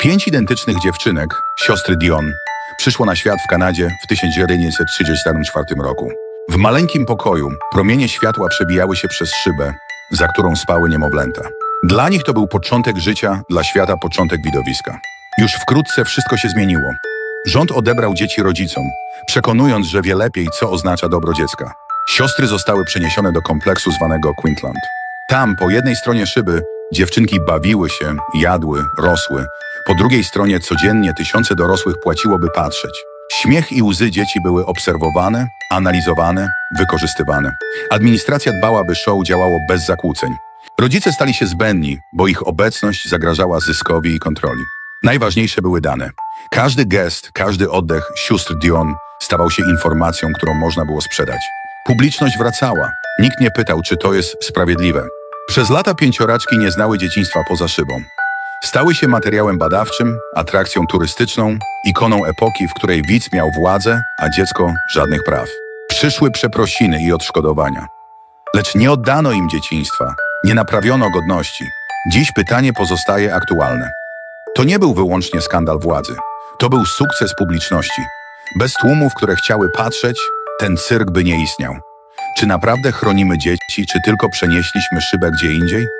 Pięć identycznych dziewczynek, siostry Dion, przyszło na świat w Kanadzie w 1934 roku. W maleńkim pokoju promienie światła przebijały się przez szybę, za którą spały niemowlęta. Dla nich to był początek życia, dla świata początek widowiska. Już wkrótce wszystko się zmieniło. Rząd odebrał dzieci rodzicom, przekonując, że wie lepiej, co oznacza dobro dziecka. Siostry zostały przeniesione do kompleksu zwanego Queensland. Tam, po jednej stronie szyby, dziewczynki bawiły się, jadły, rosły. Po drugiej stronie codziennie tysiące dorosłych płaciło, by patrzeć. Śmiech i łzy dzieci były obserwowane, analizowane, wykorzystywane. Administracja dbała, by show działało bez zakłóceń. Rodzice stali się zbędni, bo ich obecność zagrażała zyskowi i kontroli. Najważniejsze były dane. Każdy gest, każdy oddech sióstr Dion stawał się informacją, którą można było sprzedać. Publiczność wracała. Nikt nie pytał, czy to jest sprawiedliwe. Przez lata pięcioraczki nie znały dzieciństwa poza szybą. Stały się materiałem badawczym, atrakcją turystyczną, ikoną epoki, w której widz miał władzę, a dziecko żadnych praw. Przyszły przeprosiny i odszkodowania. Lecz nie oddano im dzieciństwa, nie naprawiono godności. Dziś pytanie pozostaje aktualne. To nie był wyłącznie skandal władzy. To był sukces publiczności. Bez tłumów, które chciały patrzeć, ten cyrk by nie istniał. Czy naprawdę chronimy dzieci, czy tylko przenieśliśmy szybę gdzie indziej?